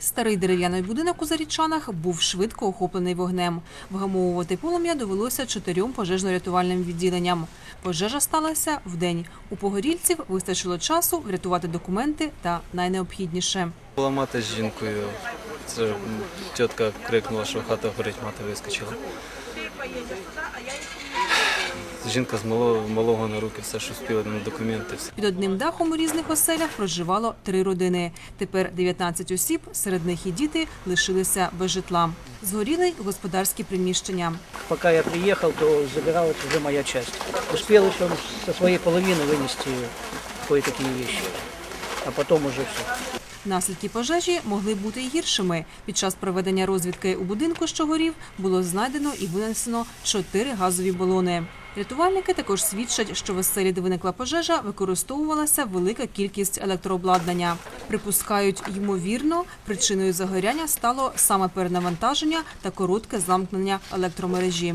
Старий дерев'яний будинок у Зарічанах був швидко охоплений вогнем. Вгамовувати полум'я довелося чотирьом пожежно-рятувальним відділенням. Пожежа сталася вдень. У погорільців вистачило часу врятувати документи та найнеобхідніше. Була мати з жінкою. Це тітка крикнула, що хата горить, мати вискочила. Жінка з малого, малого на руки, все, що спіла на документи. Все. Під одним дахом у різних оселях проживало три родини. Тепер 19 осіб, серед них і діти, лишилися без житла. Згоріли господарські приміщення. Пока я приехал, то забиралась уже моя часть. Успел еще со своей половины вынести кое-какие вещи. А потом уже все. Наслідки пожежі могли бути й гіршими. Під час проведення розвідки у будинку, що горів, було знайдено і винесено чотири газові балони. Рятувальники також свідчать, що в оселі, де виникла пожежа, використовувалася велика кількість електрообладнання. Припускають, ймовірно, причиною загоряння стало саме перенавантаження та коротке замкнення електромережі.